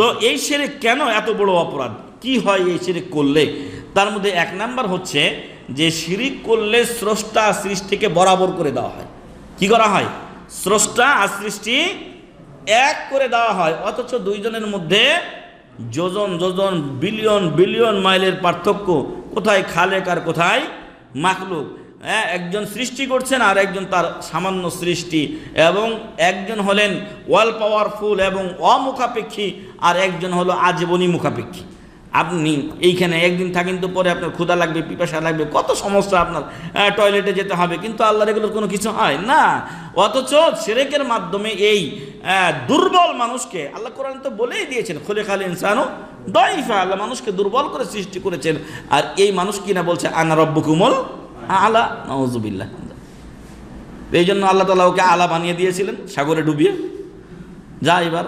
তো এই শিরিক কেন এত বড় অপরাধ? কি হয় এই শিরিক করলে? তার মধ্যে এক নাম্বার হচ্ছে যে শিরিক করলে স্রষ্টা সৃষ্টিকে বরাবর করে দেওয়া হয়। কি করা হয়? স্রষ্টা আর সৃষ্টি এক করে দেওয়া হয়, অথচ দুইজনের মধ্যে যোজন যোজন বিলিয়ন বিলিয়ন মাইলের পার্থক্য। কোথায় খালেক আর কোথায় মাখলুক? হ্যাঁ একজন সৃষ্টি করছেন আর একজন তার সামান্য সৃষ্টি এবং একজন হলেন ওয়াল পাওয়ারফুল এবং অমুখাপেক্ষী আর একজন হলো আজীবনী মুখাপেক্ষী। আপনি এইখানে একদিন থাকেন তো পরে আপনার ক্ষুধা লাগবে, পিপাসা লাগবে, কত সমস্যা আপনার টয়লেটে যেতে হবে, কিন্তু আল্লাহর এগুলোর কোনো কিছু হয় না। অথচ সেরেকের মাধ্যমে এই দুর্বল মানুষকে, আল্লাহ কোরআন তো বলেই দিয়েছেন খোলে খালি ইনসানও দইফা, আল্লাহ মানুষকে দুর্বল করে সৃষ্টি করেছেন। আর এই মানুষ কিনা বলছে, আনা রব্বকুমল আলা নওয়াজুবিল্লাহ এই জন্য আল্লাহ তালা ওকে আলা বানিয়ে দিয়েছিলেন সাগরে ডুবিয়ে। যা এবার।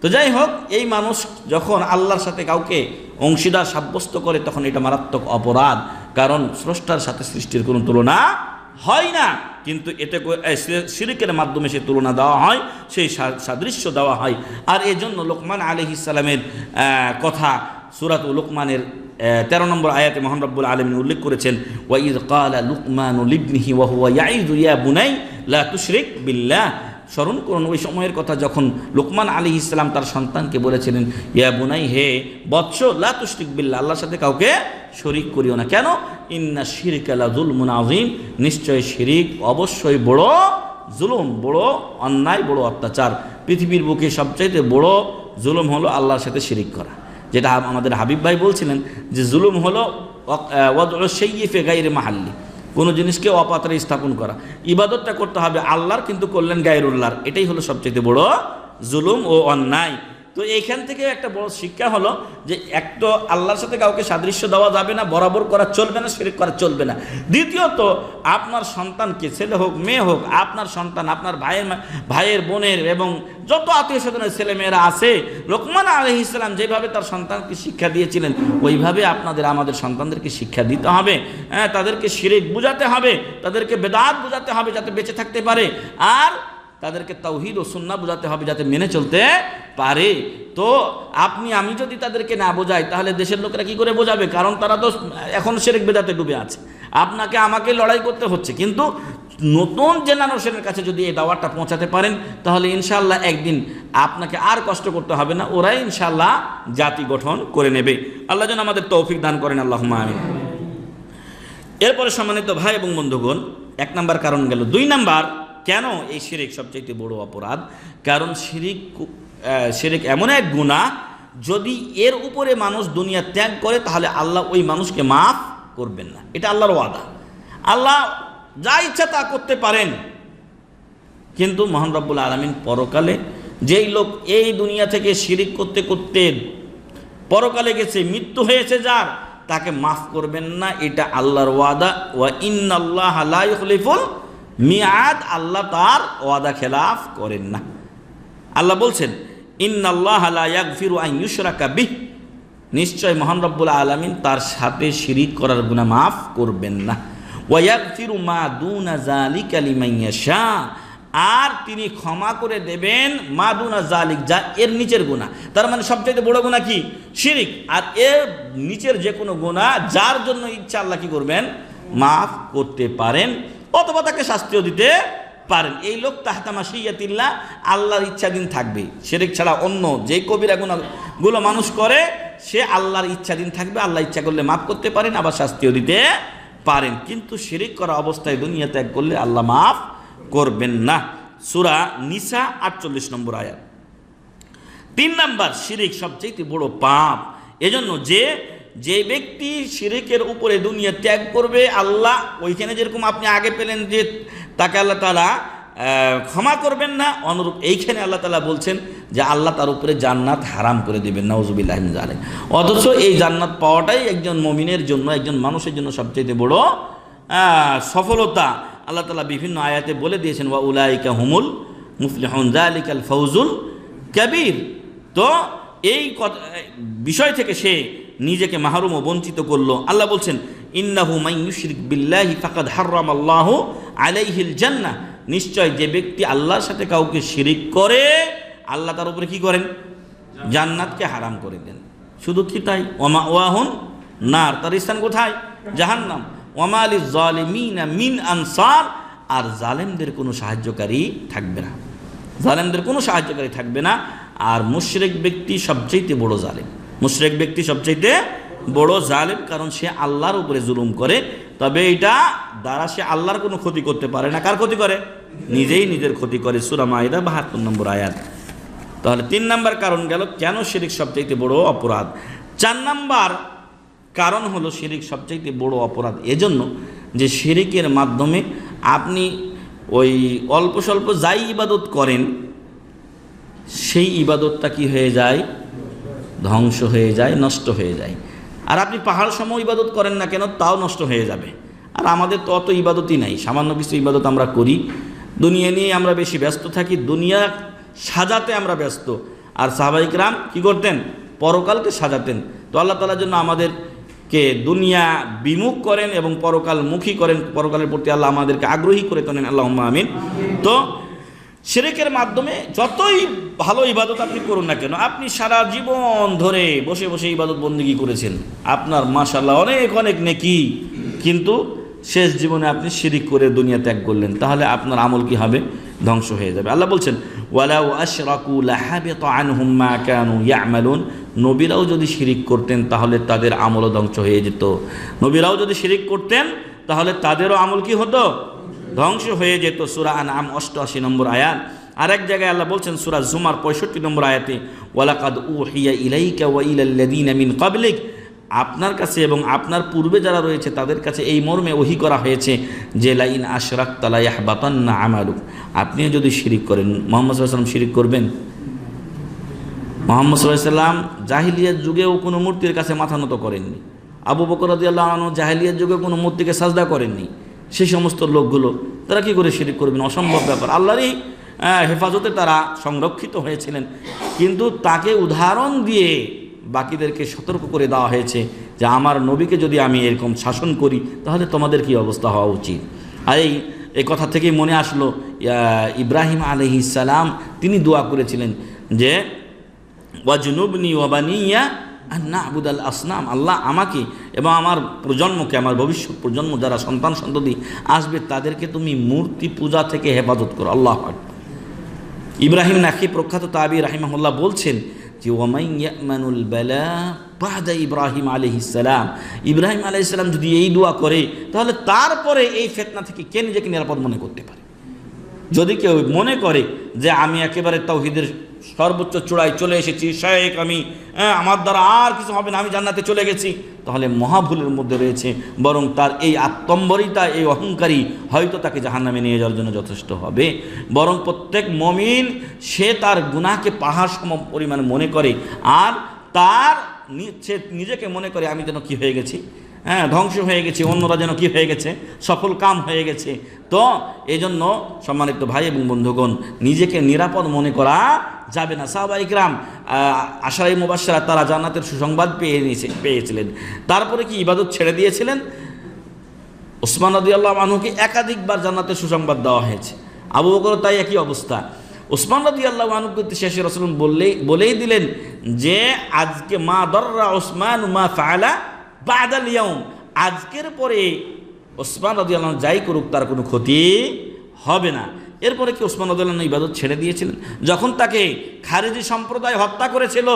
তো যাই হোক এই মানুষ যখন আল্লাহর সাথে কাউকে অংশীদার সাব্যস্ত করে তখন এটা মারাত্মক অপরাধ। কারণ স্রষ্টার সাথে সৃষ্টির কোনো তুলনা হয় না। কিন্তু এতে করে- এ, সি- শিরিকের মাধ্যমে সে তুলনা দেওয়া হয় সেই সাদৃশ্য দেওয়া হয়। আর এই জন্য লোকমান আলহ কথা সুরাত লোকমানের তেরো নম্বর আয়াতে মোহান রব্বুল আলমিন উল্লেখ করেছেন, ওয়াইদ কালা লুকমান লিবনিহি ওয়াহুয়া ইয়া বুনাই লা তুশরিক বিল্লাহ। স্মরণ করুন, ওই সময়ের কথা যখন লোকমান আলী ইসলাম তার সন্তানকে বলেছিলেন, ইয়া বুনাই হে বৎস, লা তুশরিক বিল্লাহ, আল্লাহর সাথে কাউকে শরিক করিও না। কেন? ইন্না শিরিক আলা জুলমুন আজিম নিশ্চয় শিরিক অবশ্যই বড় জুলুম, বড় অন্যায়, বড় অত্যাচার। পৃথিবীর বুকে সবচাইতে বড় জুলুম হলো আল্লাহর সাথে শিরিক করা। যেটা আমাদের হাবিব ভাই বলছিলেন যে জুলুম হলো সেই গাইরে মাহাল্লি। কোনো জিনিসকে অপাত্রে স্থাপন করা। ইবাদতটা করতে হবে আল্লাহর, কিন্তু করলেন গায়রুল্লাহর। এটাই হলো সবচেয়ে বড় জুলুম ও অন্যায়। তো এইখান থেকে একটা বড় শিক্ষা হলো যে এক তো আল্লাহর সাথে কাউকে সাদৃশ্য দেওয়া যাবে না, বরাবর করা চলবে না, শিরিক করা চলবে না। দ্বিতীয়ত, আপনার সন্তানকে ছেলে হোক, মেয়ে হোক, আপনার সন্তান, আপনার ভাইয়ের ভাইয়ের, বোনের এবং যত আত্মীয় স্বজনের ছেলেমেয়েরা আছে, লোকমান আলহ ইসলাম যেভাবে তার সন্তানকে শিক্ষা দিয়েছিলেন, ওইভাবে আপনাদের, আমাদের সন্তানদেরকে শিক্ষা দিতে হবে। হ্যাঁ তাদেরকে শিরিক বুঝাতে হবে, তাদেরকে বেদাত বুঝাতে হবে যাতে বেঁচে থাকতে পারে। আর তাদেরকে তৌহিদ ও সুন্না বোঝাতে হবে যাতে মেনে চলতে পারে। তো আপনি, আমি যদি তাদেরকে না বোঝাই, তাহলে দেশের লোকেরা কি করে বোঝাবে? কারণ তারা তো এখন সেরেক বেদাতে ডুবে আছে। আপনাকে, আমাকে লড়াই করতে হচ্ছে। কিন্তু নতুন জেনারেশনের কাছে যদি এই দাওয়াতটা পৌঁছাতে পারেন, তাহলে ইনশাল্লাহ একদিন আপনাকে আর কষ্ট করতে হবে না। ওরাই ইনশাল্লাহ জাতি গঠন করে নেবে। আল্লাহ যেন আমাদের তৌফিক দান করেন। আল্লাহ আমিন। এরপরে সম্মানিত ভাই এবং বন্ধুগণ, এক নাম্বার কারণ গেল। দুই নাম্বার কেন এই শিরিক সবচেয়ে বড় অপরাধ? কারণ শিরিক শিরিক এমন এক গুণা যদি এর উপরে মানুষ দুনিয়া ত্যাগ করে, তাহলে আল্লাহ ওই মানুষকে মাফ করবেন না। এটা আল্লাহর ওয়াদা। আল্লাহ যা ইচ্ছা তা করতে পারেন। কিন্তু মোহান রব্বুল আলমিন পরকালে যেই লোক এই দুনিয়া থেকে শিরিক করতে করতে পরকালে গেছে, মৃত্যু হয়েছে যার, তাকে মাফ করবেন না। এটা আল্লাহর ওয়াদা। ওয়া ইন্নাল্লাহ লা ইখলিফুল মিয়াদ আল্লাহ তার ওয়াদা খেলাফ করেন না। আল্লাহ বলছেন বিহ। নিশ্চয় মহান রব্বুল আলামিন তার সাথে শিরিক করার গুনাহ মাফ করবেন না। ওয়া ইয়াগফিরু মা দুনা যালিকা লিমান ইয়াশা। আর তিনি ক্ষমা করে দেবেন মা দুনা জালিক যা এর নিচের গুণা তার মানে সবচেয়ে বড় গুণা কি? শিরিক। আর এর নিচের যে কোনো গুণা যার জন্য ইচ্ছা আল্লাহ কি করবেন? মাফ করতে পারেন। অথবা তাকে শাস্তিও দিতে পারেন। এই লোক তাহতামা সৈয়াতিল্লা আল্লাহর ইচ্ছাধীন থাকবে। সেরেক ছাড়া অন্য যে কবিরা গুণাগুলো মানুষ করে, সে আল্লাহর ইচ্ছাধীন থাকবে, আল্লাহ ইচ্ছা করলে মাফ করতে পারেন, আবার শাস্তিও দিতে পারেন। কিন্তু শিরিক করা অবস্থায় দুনিয়া ত্যাগ করলে আল্লাহ মাফ করবেন না। সুরা নিসা আটচল্লিশ নম্বর আয়াত। তিন নাম্বার, শিরিক সবচেয়ে বড় পাপ। এজন্য যে যে ব্যক্তি শিরিকের উপরে দুনিয়া ত্যাগ করবে, আল্লাহ ওইখানে যেরকম আপনি আগে পেলেন যে তাকে আল্লাহ তালা ক্ষমা করবেন না, অনুরূপ এইখানে আল্লাহ তালা বলছেন যে আল্লাহ তার উপরে জান্নাত হারাম করে দেবেন নওজুবিল্লাহ জালে অথচ এই জান্নাত পাওয়াটাই একজন মমিনের জন্য, একজন মানুষের জন্য সবচেয়ে বড় সফলতা। আল্লাহ তালা বিভিন্ন আয়াতে বলে দিয়েছেন, ওয়া উলাইকা হুমুল মুফলিহন জালিকাল ফৌজুল কবির। তো এই বিষয় থেকে সে নিজেকে মাহরুম ও বঞ্চিত করল। আল্লাহ বলছেন, ইন্নাহু মাই ইউশরিক বিল্লাহি ফাকাদ হাররাম আল্লাহ আলাইহিল জান্নাহ। নিশ্চয় যে ব্যক্তি আল্লাহর সাথে কাউকে শিরিক করে, আল্লাহ তার উপরে কি করেন? জান্নাতকে হারাম করে দেন। শুধু কি তাই? ওমা ওয়াহুন নার। তার স্থান কোথায়? জাহান্নাম। ওমা আলী জালিমিনা মিন আনসার। আর জালেমদের কোনো সাহায্যকারী থাকবে না। জালেমদের কোনো সাহায্যকারী থাকবে না। আর মুশরেক ব্যক্তি সবচাইতে বড় জালেম। মুশরেক ব্যক্তি সবচাইতে বড় জালেম, কারণ সে আল্লাহর উপরে জুলুম করে। তবে এটা দ্বারা সে আল্লাহর কোনো ক্ষতি করতে পারে না। কার ক্ষতি করে? নিজেই নিজের ক্ষতি করে। সুরা মাইদা বাহাত্তর নম্বর আয়াত। তাহলে তিন নম্বর কারণ গেল, কেন শিরিক সবচাইতে বড় অপরাধ? চার নাম্বার কারণ হলো শিরিক সবচাইতে বড় অপরাধ। এজন্য যে শিরিকের মাধ্যমে আপনি ওই অল্প স্বল্প যাই ইবাদত করেন, সেই ইবাদতটা কি হয়ে যায়? ধ্বংস হয়ে যায়, নষ্ট হয়ে যায়। আর আপনি পাহাড় সম ইবাদত করেন না কেন, তাও নষ্ট হয়ে যাবে। আর আমাদের তো অত ইবাদতই নাই, সামান্য কিছু ইবাদত আমরা করি। দুনিয়া নিয়ে আমরা বেশি ব্যস্ত থাকি, দুনিয়া সাজাতে আমরা ব্যস্ত। আর সাহাবাইকরাম কি করতেন? পরকালকে সাজাতেন। তো আল্লাহ তালার জন্য আমাদেরকে দুনিয়া বিমুখ করেন এবং পরকালমুখী করেন। পরকালের প্রতি আল্লাহ আমাদেরকে আগ্রহী করে তোলেন। আল্লাহ আমিন। তো শিরেকের মাধ্যমে যতই ভালো ইবাদত আপনি করুন না কেন, আপনি সারা জীবন ধরে বসে বসে ইবাদত বন্দিগি করেছেন। আপনার মাশাল্লাহ অনেক অনেক নেকি, কিন্তু শেষ জীবনে আপনি শিরিক করে দুনিয়া ত্যাগ করলেন, তাহলে আপনার আমল কি হবে? ধ্বংস হয়ে যাবে। আল্লাহ বলছেন নবীরাও যদি শিরিক করতেন, তাহলে তাদের আমলও ধ্বংস হয়ে যেত। নবীরাও যদি শিরিক করতেন, তাহলে তাদেরও আমল কি হতো? ধ্বংস হয়ে যেত সুরা আনাম অষ্টআশি নম্বর আয়াত। আরেক জায়গায় আল্লাহ বলছেন, সুরা জুমার পঁয়ষট্টি নম্বর আয়াতে, ওয়ালাকাদ উহিয়া ইলাইকা ওয়া ইলাল্লাযীনা মিন ক্বাবলিক। আপনার কাছে এবং আপনার পূর্বে যারা রয়েছে, তাদের কাছে এই মর্মে ওহি করা হয়েছে যে, লাইন আশরাক তালা ইয়াহবাতান্না আমালুক। আপনিও যদি শিরিক করেন, মোহাম্মদ সাল্লাম শিরিক করবেন? মোহাম্মদ সাল্লাম জাহিলিয়ার যুগেও কোনো মূর্তির কাছে মাথা নত করেননি। আবু বকর রাদিয়াল্লাহু আনহু জাহিলিয়ার যুগে কোনো মূর্তিকে সাজদা করেননি। সেই সমস্ত লোকগুলো, তারা কি করে শিরিক করবেন অসম্ভব ব্যাপার। আল্লাহরই হেফাজতে তারা সংরক্ষিত হয়েছিলেন। কিন্তু তাকে উদাহরণ দিয়ে বাকিদেরকে সতর্ক করে দেওয়া হয়েছে যে, আমার নবীকে যদি আমি এরকম শাসন করি, তাহলে তোমাদের কি অবস্থা হওয়া উচিত? আর এই এই কথা থেকেই মনে আসলো ইব্রাহিম আলহিস সালাম, তিনি দোয়া করেছিলেন যে, ওয়াজনুবনি ওয়াবানিয়া না আবুদাল আসনাম। আল্লাহ আমাকে এবং আমার প্রজন্মকে, আমার ভবিষ্যৎ প্রজন্ম, যারা সন্তান সন্ততি আসবে, তাদেরকে তুমি মূর্তি পূজা থেকে হেফাজত করো। আল্লাহ ইব্রাহিম নাকি প্রখ্যাত তাবি রাহিমাহুল্লাহ বলছেন যে ওয়ামাইয়ামানুল বেলা বাদা ইব্রাহিম আলহিসাম ইব্রাহিম আলহিসাম যদি এই দোয়া করে, তাহলে তারপরে এই ফেতনা থেকে কে নিজেকে নিরাপদ মনে করতে পারে? যদি কেউ মনে করে যে আমি একেবারে তৌহিদের সর্বোচ্চ চূড়ায় চলে এসেছি শেখ আমি হ্যাঁ, আমার দ্বারা আর কিছু হবে না আমি জান্নাতে চলে গেছি তাহলে মহাভুলের মধ্যে রয়েছে বরং তার এই আত্মম্বরিতা এই অহংকারী হয়তো তাকে জাহান্নামে নিয়ে যাওয়ার জন্য যথেষ্ট হবে। বরং প্রত্যেক মমিন সে তার গুনাহকে পাহাড় সম পরিমাণে মনে করে আর তার সে নিজেকে মনে করে আমি যেন কি হয়ে গেছি? হ্যাঁ ধ্বংস হয়ে গেছে, অন্যরা যেন কি হয়ে গেছে? সফল কাম হয়ে গেছে। তো এই জন্য সম্মানিত ভাই এবং বন্ধুগণ, নিজেকে নিরাপদ মনে করা যাবে না। সাহবাইকরাম আশারাই মুবাসারা তারা জান্নাতের সুসংবাদ পেয়ে নিয়েছে, পেয়েছিলেন। তারপরে কি ইবাদত ছেড়ে দিয়েছিলেন? ওসমান রদি আল্লাহ মানুকে একাধিকবার জান্নাতের সুসংবাদ দেওয়া হয়েছে। আবু বকর, তাই একই অবস্থা। ওসমান রদি আল্লাহ মানুকে শেষে রসুল বললেই বলেই দিলেন যে, আজকে মা দর্রা ওসমান মা ফায়লা বাদাল ইয়াউম। আজকের পরে ওসমান রদি আল্লাহ যাই করুক, তার কোনো ক্ষতি হবে না। এরপরে কি ওসমান রদুল্লাহ ইবাদত ছেড়ে দিয়েছিলেন? যখন তাকে খারেজি সম্প্রদায় হত্যা করেছিল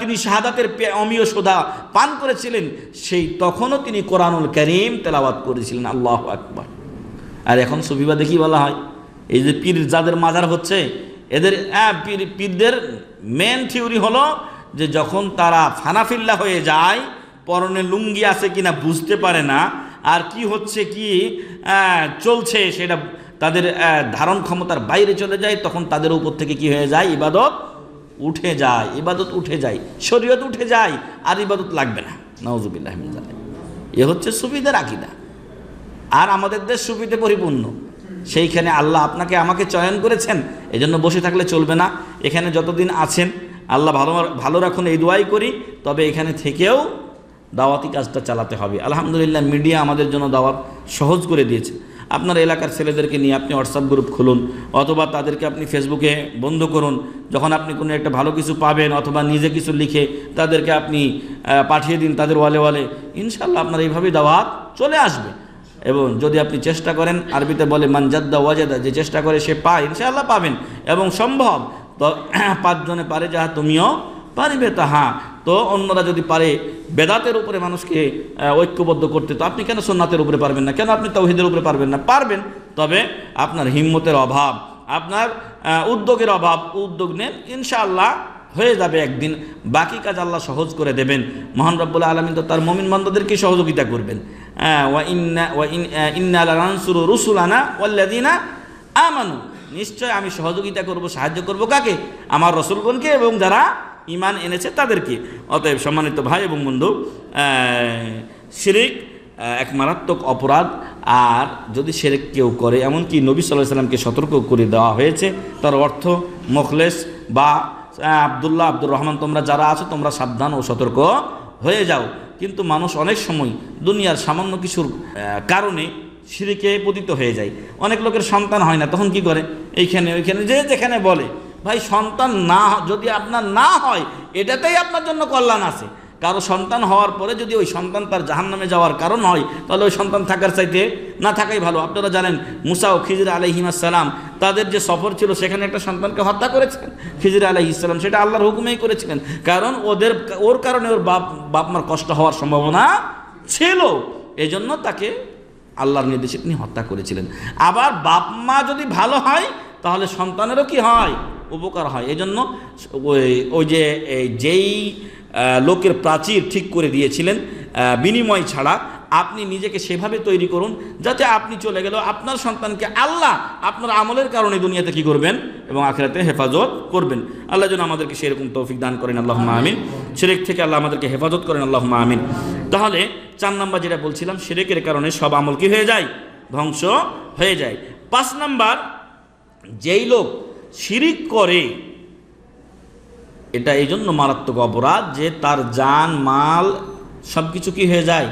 তিনি শাহাদাতের অমীয় সোদা পান করেছিলেন, সেই তখনও তিনি কোরআনুল করিম তেলাওয়াত করেছিলেন। আল্লাহ আকবার। আর এখন সুফিবাদে কি বলা হয়? এই যে পীর যাদের মাজার হচ্ছে, এদের পীর, পীরদের মেন থিওরি হলো যে যখন তারা ফানাফিল্লা হয়ে যায় পরনে লুঙ্গি আছে কিনা বুঝতে পারে না। আর কি হচ্ছে কি চলছে সেটা তাদের ধারণ ক্ষমতার বাইরে চলে যায়, তখন তাদের উপর থেকে কি হয়ে যায়? ইবাদত উঠে যায়, ইবাদত উঠে যায়, শরীয়ত উঠে যায়, আর ইবাদত লাগবে না। নওয়াজুবিল্লাহ এ হচ্ছে সুবিধার আকিদা। আর আমাদের দেশ সুবিধে পরিপূর্ণ। সেইখানে আল্লাহ আপনাকে আমাকে চয়ন করেছেন এই জন্য বসে থাকলে চলবে না। এখানে যতদিন আছেন, আল্লাহ ভালো ভালো রাখুন, এই দোয়াই করি। তবে এখানে থেকেও দাওয়াতি কাজটা চালাতে হবে। আলহামদুলিল্লাহ মিডিয়া আমাদের জন্য দাওয়াত সহজ করে দিয়েছে। আপনার এলাকার ছেলেদেরকে নিয়ে আপনি হোয়াটসঅ্যাপ গ্রুপ খুলুন, অথবা তাদেরকে আপনি ফেসবুকে বন্ধ করুন। যখন আপনি কোনো একটা ভালো কিছু পাবেন অথবা নিজে কিছু লিখে তাদেরকে আপনি পাঠিয়ে দিন তাদের ওয়ালে ওয়ালে ইনশাল্লাহ আপনার এইভাবেই দাওয়াত চলে আসবে। এবং যদি আপনি চেষ্টা করেন, আরবিতে বলে মানজাদ্দা ওয়াজাদা যে চেষ্টা করে সে পায়, ইনশাআল্লাহ পাবেন। এবং সম্ভব, তো পাঁচজনে পারে যাহা তুমিও পারিবে তাহা। তো অন্যরা যদি পারে বেদাতের উপরে মানুষকে ঐক্যবদ্ধ করতে, তো আপনি কেন সোননাথের উপরে পারবেন না? কেন আপনি তৌহিদের উপরে পারবেন না? পারবেন, তবে আপনার হিম্মতের অভাব, আপনার উদ্যোগের অভাব, উদ্যোগ নেন, ইনশাআল্লাহ হয়ে যাবে একদিন। বাকি কাজ আল্লাহ সহজ করে দেবেন। মহান রব্বুল আলমিন তো তার মমিন বান্ধবদেরকে সহযোগিতা করবেন? আমানু। নিশ্চয় আমি সহযোগিতা করব, সাহায্য করব কাকে? আমার রসুলগণকে এবং যারা ইমান এনেছে তাদেরকে। অতএব সম্মানিত ভাই এবং বন্ধু শিরিক এক মারাত্মক অপরাধ। আর যদি সেরেক কেউ করে, এমনকি নবী সাল্লাহ সাল্লামকে সতর্ক করে দেওয়া হয়েছে, তার অর্থ মোখলেস বা আবদুল্লাহ আব্দুর রহমান, তোমরা যারা আছো, তোমরা সাবধান ও সতর্ক হয়ে যাও। কিন্তু মানুষ অনেক সময় দুনিয়ার সামান্য কিছুর কারণে সিঁড়িকে পতিত হয়ে যায়। অনেক লোকের সন্তান হয় না, তখন কি করে? এইখানে, ওইখানে, যে যেখানে বলে। ভাই, সন্তান না, যদি আপনার না হয়, এটাতেই আপনার জন্য কল্যাণ আছে। কারও সন্তান হওয়ার পরে যদি ওই সন্তান তার জাহান্নামে যাওয়ার কারণ হয়, তাহলে ওই সন্তান থাকার চাইতে না থাকাই ভালো। আপনারা জানেন, মুসা ও খিজির আলহিমাসালাম তাদের যে সফর ছিল, সেখানে একটা সন্তানকে হত্যা করেছেন, খিজির আলহিসাল্লাম সেটা আল্লাহর হুকুমেই করেছিলেন। কারণ ওদের, ওর কারণে ওর বাপ বাপ মার কষ্ট হওয়ার সম্ভাবনা ছিল। এজন্য তাকে আল্লাহর নির্দেশে তিনি হত্যা করেছিলেন। আবার বাপ মা যদি ভালো হয়, তাহলে সন্তানেরও কি হয়? উপকার হয়। এই জন্য ওই যে যেই লোকের প্রাচীর ঠিক করে দিয়েছিলেন বিনিময় ছাড়া আপনি নিজেকে সেভাবে তৈরি করুন, যাতে আপনি চলে গেলেও আপনার সন্তানকে আল্লাহ আপনার আমলের কারণে দুনিয়াতে কি করবেন এবং আখেরাতে হেফাজত করবেন। আল্লাহ যেন আমাদেরকে সেরকম তৌফিক দান করেন আল্লাহ আমিন। সেরেক থেকে আল্লাহ আমাদেরকে হেফাজত করেন আল্লাহ আমিন। তাহলে চার নাম্বার যেটা বলছিলাম সেরেকের কারণে সব আমল কি হয়ে যায়? ধ্বংস হয়ে যায়। পাঁচ নাম্বার, যেই লোক শিরিক করে, এটা এই জন্য মারাত্মক অপরাধ যে তার জান, মাল সব কিছু কি হয়ে যায়?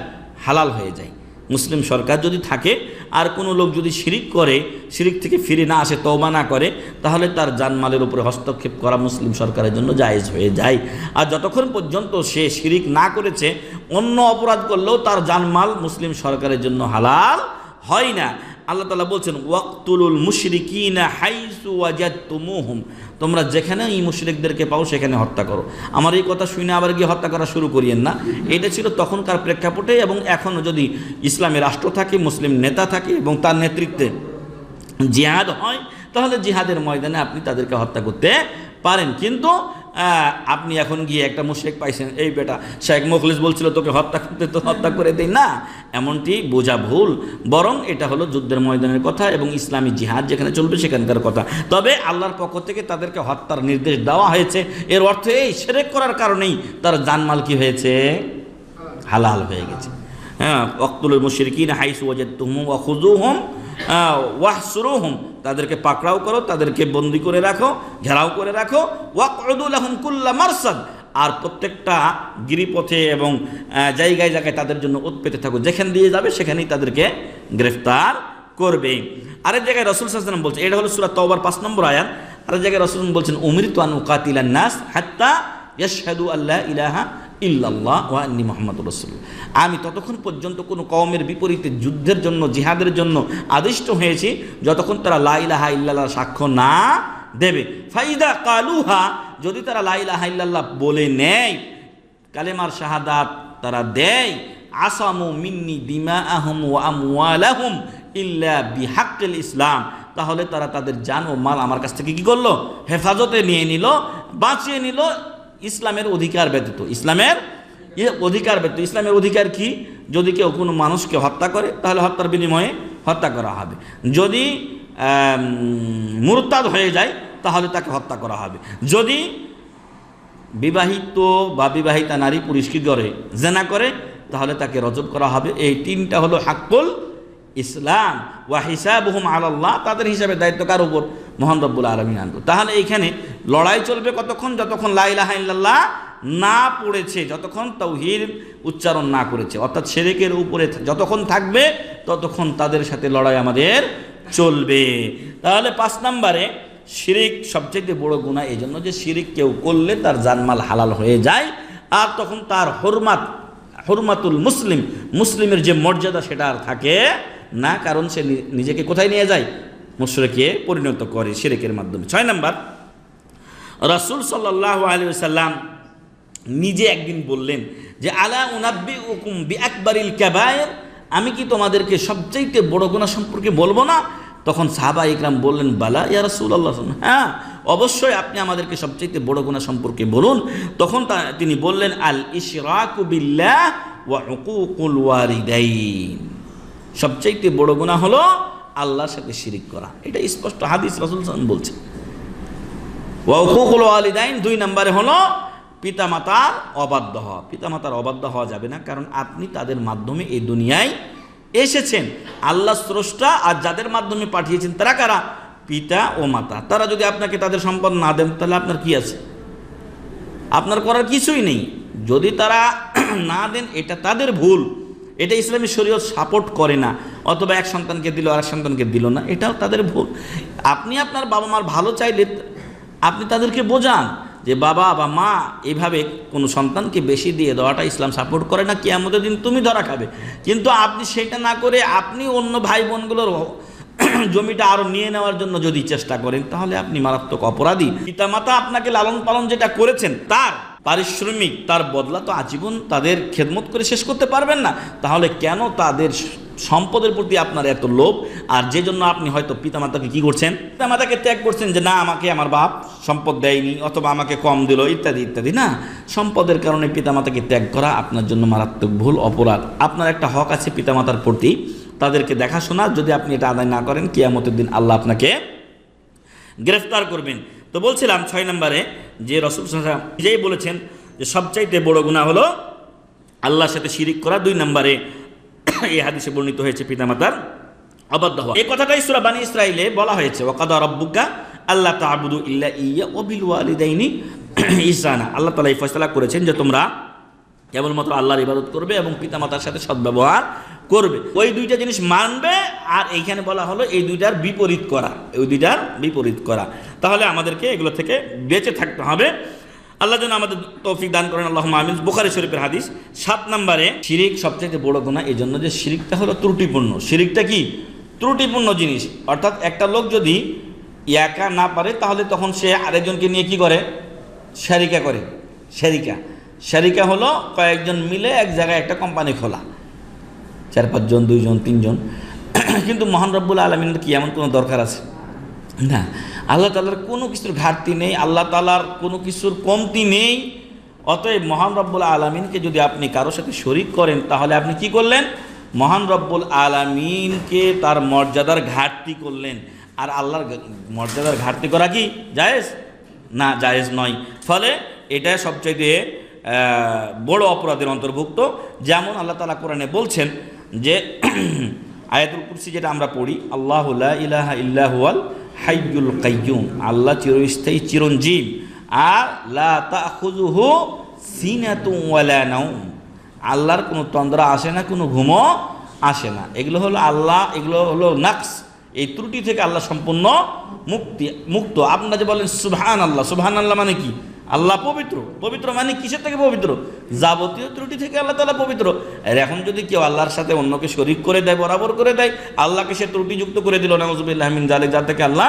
হালাল হয়ে যায়। মুসলিম সরকার যদি থাকে, আর কোনো লোক যদি শিরিক করে, শিরিক থেকে ফিরে না আসে, তওবা না করে, তাহলে তার জানমালের উপরে হস্তক্ষেপ করা মুসলিম সরকারের জন্য জায়েজ হয়ে যায়। আর যতক্ষণ পর্যন্ত সে শিরিক না করেছে, অন্য অপরাধ করলেও তার জানমাল মুসলিম সরকারের জন্য হালাল হয় না। আল্লাহ তালা বলছেন, ওয়াক্তুলুল মুশরিকিনা হাইসু ওয়াজাদতুমুহুম। তোমরা যেখানে এই মুশরিকদেরকে পাও সেখানে হত্যা করো। আমার এই কথা শুনে আবার গিয়ে হত্যা করা শুরু করিয়েন না। এটা ছিল তখনকার প্রেক্ষাপটে এবং এখনও যদি ইসলামী রাষ্ট্র থাকে, মুসলিম নেতা থাকে এবং তার নেতৃত্বে জিহাদ হয়, তাহলে জিহাদের ময়দানে আপনি তাদেরকে হত্যা করতে পারেন। কিন্তু আহ, আপনি এখন গিয়ে একটা মুশেক পাইছেন। এই বেটা শেখ মুখলিস বলছিল তোকে হত্যা করতে তো হত্যা করে দেই। না এমনটি বোঝা ভুল। বরং এটা হলো যুদ্ধের ময়দানের কথা এবং ইসলামী জিহাদ যেখানে চলবে সেখানকার কথা। তবে আল্লাহর পক্ষ থেকে তাদেরকে হত্যার নির্দেশ দেওয়া হয়েছে। এর অর্থ এই সেরেক করার কারণেই তার জানমাল কি হয়েছে? হালাল হয়ে গেছে। হ্যাঁ অক্তুল মুশরিকিন হাইসু ওয়াজাদতুহুম ওয়া খুযুহুম ওয়াহসুরুহুম, তাদেরকে পাকড়াও করো, তাদেরকে বন্দি করে রাখো, ঘেরাও করে রাখো। ওয়াকউদু লাহুম কুল্লা মারসাদ, আর প্রত্যেকটা গিরিপথে এবং জায়গায় জায়গায় তাদের জন্য উৎপেতে থাকো। যেখান দিয়ে যাবে সেখানেই তাদেরকে গ্রেফতার করবে। আরেক জায়গায় রসুল সাল্লাম বলছে, এটা হলো সুরা তওবার পাঁচ নম্বর আয়াত। আরেক জায়গায় রসুল বলছেন, উমরিতু আন উকাতিলান নাস হাত্তা ইয়াশহাদু আল্লাহ ইলাহা ইল্লাল্লাহ ওয়া আন্নি মুহাম্মাদুর রাসূলুল্লাহ। আমি ততক্ষণ পর্যন্ত কোনো কওমের বিপরীতে যুদ্ধের জন্য, জিহাদের জন্য আদিষ্ট হয়েছি যতক্ষণ তারা লা ইলাহা ইল্লাল্লাহ সাক্ষ্য না দেবে। ফাইদা কালুহা, যদি তারা লা ইলাহা ইল্লাল্লাহ বলে নেয়, কালেমার শাহাদাত তারা দেয়, আসামু মিন্নি দিমা আহম ও আমওয়ালাহুম ইল্লা বিহাক্কিল ইসলাম। তাহলে তারা তাদের জান ও মাল আমার কাছ থেকে কি করল? হেফাজতে নিয়ে নিল, বাঁচিয়ে নিল ইসলামের অধিকার ব্যতীত। ইসলামের অধিকার ব্যতীত। ইসলামের অধিকার কি? যদি কেউ কোনো মানুষকে হত্যা করে, তাহলে হত্যার বিনিময়ে হত্যা করা হবে। যদি মুরতাদ হয়ে যায়, তাহলে তাকে হত্যা করা হবে। যদি বিবাহিত বা বিবাহিতা নারী পুরুষকে গড়ে জেনা করে, তাহলে তাকে রজব করা হবে। এই তিনটা হলো হাক্কুল ইসলাম। ওয়া হিসাবহুম আলাল্লাহ। তাদের হিসাবে দায়িত্ব কার উপর? মোহান রব্বুল আলমিন আনব। তাহলে এইখানে লড়াই চলবে কতক্ষণ? যতক্ষণ লা ইলাহা ইল্লাল্লাহ না পড়েছে, যতক্ষণ তৌহিদ উচ্চারণ না করেছে, অর্থাৎ শেরেকের উপরে যতক্ষণ থাকবে, ততক্ষণ তাদের সাথে লড়াই আমাদের চলবে। তাহলে পাঁচ নম্বরে, শিরিক সবচেয়ে বড় গুণা এই জন্য যে শিরিক কেউ করলে তার জানমাল হালাল হয়ে যায়, আর তখন তার হরমাত, হরমাতুল মুসলিম, মুসলিমের যে মর্যাদা সেটা আর থাকে না, কারণ সে নিজেকে কোথায় নিয়ে যায়? মুশরিকে পরিণত করে শিরিকের মাধ্যমে। ছয় নম্বর, রাসূল সাল্লাল্লাহু আলাইহি সাল্লাম নিজে একদিন বললেন যে, আলা উনাব্বি উকুম বি আকবারিল কাবায়ের? আমি কি তোমাদেরকে সবচাইতে বড় গুনাহ সম্পর্কে বলব না? তখন সাহাবা ইকরাম বললেন, বালা, ইয়া রাসূলুল্লাহ হ্যাঁ অবশ্যই আপনি আমাদেরকে সবচাইতে বড় গুনাহ সম্পর্কে বলুন। তখন তিনি বললেন, আল ইশরাকু বিল্লাহ ওয়া উকুকুল ওয়ালিদাইন সবচাইতে বড় গুনাহ হলো আল্লাহর সাথে শিরিক করা। এটা স্পষ্ট হাদিস রাসূল বলছেন। ওয়াকুকুল ওয়ালিদাইন, দুই নম্বরে হলো পিতামাতার অবাধ্য হওয়া। পিতামাতার অবাধ্য হওয়া যাবে না, কারণ আপনি তাদের মাধ্যমে এই দুনিয়ায় এসেছেন। আল্লাহ স্রষ্টা আর যাদের মাধ্যমে পাঠিয়েছেন তারা কারা? পিতা ও মাতা। তারা যদি আপনাকে তাদের সম্পদ না দেন, তাহলে আপনার কি আছে? আপনার করার কিছুই নেই। যদি তারা না দেন, এটা তাদের ভুল। এটা ইসলামী শরীয়ত সাপোর্ট করে না, অথবা এক সন্তানকে দিল আর এক সন্তানকে দিল না, এটাও তাদের ভুল। আপনি আপনার বাবা মার ভালো চাইলে আপনি তাদেরকে বোঝান যে বাবা বা মা এভাবে কোনো সন্তানকে বেশি দিয়ে দেওয়াটা ইসলাম সাপোর্ট করে না, কেয়ামতের দিন তুমি ধরা খাবে। কিন্তু আপনি সেটা না করে আপনি অন্য ভাই বোনগুলোর জমিটা আরও নিয়ে নেওয়ার জন্য যদি চেষ্টা করেন, তাহলে আপনি মারাত্মক অপরাধী। পিতামাতা আপনাকে লালন পালন যেটা করেছেন, তার পারিশ্রমিক তার বদলা তো আজীবন তাদের খেদমত করে শেষ করতে পারবেন না। তাহলে কেন তাদের সম্পদের প্রতি আপনার এত লোভ? আর যে জন্য আপনি হয়তো পিতামাতাকে কি করছেন? পিতামাতাকে ত্যাগ করছেন যে, না, আমাকে আমার বাপ সম্পদ দেয়নি অথবা আমাকে কম দিল, ইত্যাদি ইত্যাদি। না, সম্পদের কারণে পিতামাতাকে ত্যাগ করা আপনার জন্য মারাত্মক ভুল, অপরাধ। আপনার একটা হক আছে পিতামাতার প্রতি। তাদেরকে দেখাশোনা, যদি আপনি এটা আদায় না করেন, কিয়ামতের দিন আল্লাহ আপনাকে গ্রেফতার করবেন। তো বলছিলাম ছয় নম্বরে যে রসুল নিজেই বলেছেন যে সবচাইতে বড় গুণা হলো আল্লাহর সাথে শিরিক করা দুই নম্বরে এই হাদিসে বর্ণিত হয়েছে পিতামাতার অবাধ্য হওয়া। এই কথাটাই সুরা বানী ইসরায়েলে বলা হয়েছে ওকাদা রব্বুকা আল্লাহ তা'বুদু ইল্লা ইয়া ওয়া বিল ওয়ালিদাইনি ইহসানা। আল্লাহ তালা এই ফয়সালা করেছেন যে তোমরা কেবলমাত্র আল্লাহর ইবাদত করবে এবং পিতামাতার সাথে সদ্ব্যবহার করবে। ওই দুইটা জিনিস মানবে, আর এইখানে বলা হলো এই দুইটার বিপরীত করা ওই দুইটার বিপরীত করা। তাহলে আমাদেরকে এগুলো থেকে বেঁচে থাকতে হবে। আল্লাহ যেন আমাদের তৌফিক দান করেন আল্লাহ আমিন। বুখারি শরীফের হাদিস সাত নম্বরে, শিরিক সবচেয়ে বড় গুণা এই জন্য যে শিরিকটা হলো ত্রুটিপূর্ণ। শিরিকটা কি? ত্রুটিপূর্ণ জিনিস। অর্থাৎ একটা লোক যদি একা না পারে, তাহলে তখন সে আরেকজনকে নিয়ে কি করে? শারিকা করে শারিকা শারিকা হলো কয়েকজন মিলে এক জায়গায় একটা কোম্পানি খোলা। চার পাঁচজন, দুইজন, তিনজন। কিন্তু মহান রব্বুল আলমিনের কি এমন কোনো দরকার আছে? না। আল্লাহ তালার কোনো কিছুর ঘাটতি নেই, আল্লাহ তালার কোনো কিছুর কমতি নেই। অতএব মহান রব্বুল আলমিনকে যদি আপনি কারোর সাথে শরিক করেন, তাহলে আপনি কি করলেন? মহান রব্বুল আলমিনকে তার মর্যাদার ঘাটতি করলেন। আর আল্লাহর মর্যাদার ঘাটতি করা কি? জায়েজ? না, জায়েজ নয়। ফলে এটা সবচেয়ে বড় অপরাধের অন্তর্ভুক্ত। যেমন আল্লাহ তালা কোরআনে বলছেন যে, আয়াতুল কুরসি যেটা আমরা পড়ি, আল্লাহ ইলাহা ইল্লাহুয়াল হাইয়ুল কাইয়ুম আল্লাহ চিরস্থায়ী, চিরঞ্জীব। আর লা আল্লাহর কোনো তন্দ্রা আসে না, কোনো ঘুমও আসে না। এগুলো হলো আল্লাহ, এগুলো হলো নাকস এই ত্রুটি থেকে আল্লাহ সম্পূর্ণ মুক্তি, মুক্ত। আপনারা যে বলেন সুবহান আল্লাহ সুবহান আল্লাহ মানে কি? আল্লাহ পবিত্র। পবিত্র মানে কিসের থেকে পবিত্র? যাবতীয় ত্রুটি থেকে আল্লাহ তালা পবিত্র। আর এখন যদি কেউ আল্লাহর সাথে অন্যকে শরিক করে দেয়, বরাবর করে দেয়, আল্লাহকে সে ত্রুটিযুক্ত করে দিল নামজুবিল্লাহমিন জালে যা থেকে আল্লাহ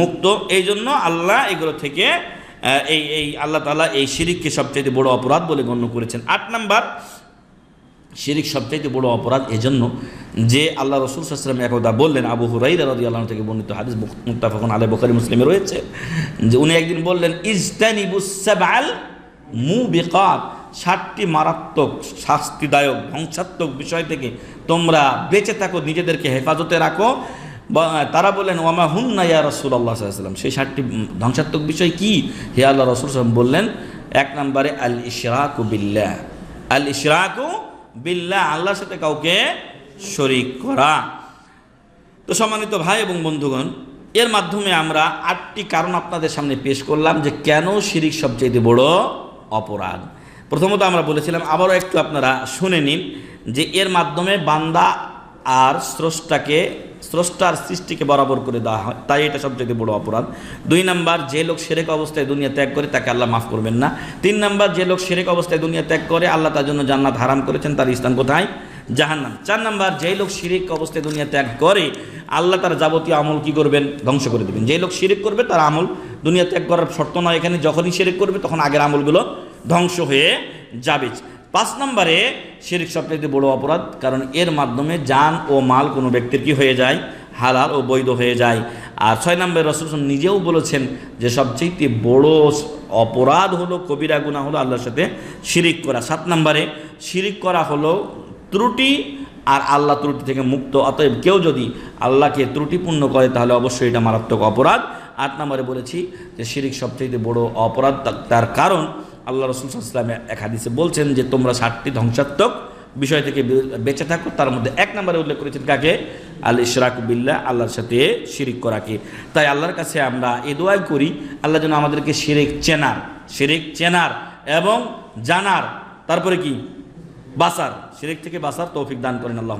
মুক্ত। এই জন্য আল্লাহ এগুলো থেকে এই এই আল্লাহ তালা এই শিরিককে সবচেয়ে বড় অপরাধ বলে গণ্য করেছেন। আট নাম্বার শিরিক সবচাইতে বড় অপরাধ এজন্য যে আল্লাহ রসুল সাল্লাম একদা বললেন, আবু হুরাইরা রাদি আল্লাহ থেকে বর্ণিত হাদিস মুক্তাফাকুন আলাই বখারি মুসলিমে রয়েছে, যে উনি একদিন বললেন ইজতানিবুসাবাল মু বেকাত ষাটটি মারাত্মক, শাস্তিদায়ক, ধ্বংসাত্মক বিষয় থেকে তোমরা বেঁচে থাকো, নিজেদেরকে হেফাজতে রাখো। তারা বললেন, ওয়ামা হুন্না ইয়া রসুল আল্লাহ সাল্লাম সেই ষাটটি ধ্বংসাত্মক বিষয় কি? হে আল্লাহ রসুল সাল্লাম বললেন এক নম্বরে আল ইশরাকু বিল্লাহ আল ইশরাকু বিল্লাহ, আল্লাহর সাথে কাউকে শরিক করা। তো সম্মানিত ভাই এবং বন্ধুগণ, এর মাধ্যমে আমরা আটটি কারণ আপনাদের সামনে পেশ করলাম যে কেন শিরিক সবচেয়ে বড় অপরাধ। প্রথমত আমরা বলেছিলাম, আবারও একটু আপনারা শুনে নিন যে এর মাধ্যমে বান্দা আর স্রষ্টাকে স্রষ্টার সৃষ্টিকে বরাবর করে দেওয়া হয়। তাই এটা সবচেয়ে বড় অপরাধ। দুই নাম্বার, যে লোক সেরেক অবস্থায় দুনিয়া ত্যাগ করে, তাকে আল্লাহ মাফ করবেন না। তিন নাম্বার, যে লোক সেরেক অবস্থায় দুনিয়া ত্যাগ করে, আল্লাহ তার জন্য জান্নাত হারাম করেছেন, তার স্থান কোথায়? জাহান্নাম। চার নাম্বার, যে লোক শিরিক অবস্থায় দুনিয়া ত্যাগ করে, আল্লাহ তার যাবতীয় আমল কি করবেন? ধ্বংস করে দেবেন। যে লোক শিরিক করবে, তার আমল দুনিয়া ত্যাগ করার শর্ত নয়। এখানে যখনই শিরিক করবে, তখন আগের আমলগুলো ধ্বংস হয়ে যাবে। পাঁচ নম্বরে শিরিক সবচেয়ে বড় অপরাধ, কারণ এর মাধ্যমে যান ও মাল কোনো ব্যক্তির কি হয়ে যায়? হালাল ও বৈধ হয়ে যায়। আর ছয় নম্বরে রসুল নিজেও বলেছেন যে সবচেয়ে বড় অপরাধ হলো কবিরা গুণা হলো আল্লাহর সাথে শিরিক করা। সাত নম্বরে শিরিক করা হলো ত্রুটি আর আল্লাহ ত্রুটি থেকে মুক্ত। অতএব কেউ যদি আল্লাহকে ত্রুটিপূর্ণ করে, তাহলে অবশ্যই এটা মারাত্মক অপরাধ। আট নম্বরে বলেছি যে শিরিক সবচেয়ে বড় অপরাধ তার কারণ আল্লাহ রসুল ইসলামে এক হাদিসে বলছেন যে তোমরা ষাটটি ধ্বংসাত্মক বিষয় থেকে বেঁচে থাকো। তার মধ্যে এক নম্বরে উল্লেখ করেছেন কাকে? আল ইশরাক বিল্লাহ, আল্লাহর সাথে শিরিক করাকে। তাই আল্লাহর কাছে আমরা এ দোয়াই করি, আল্লাহ যেন আমাদেরকে শিরিক চেনার শিরিক চেনার এবং জানার। তারপরে কি? বাসার শিরিক থেকে বাসার তৌফিক দান করেন আল্লাহ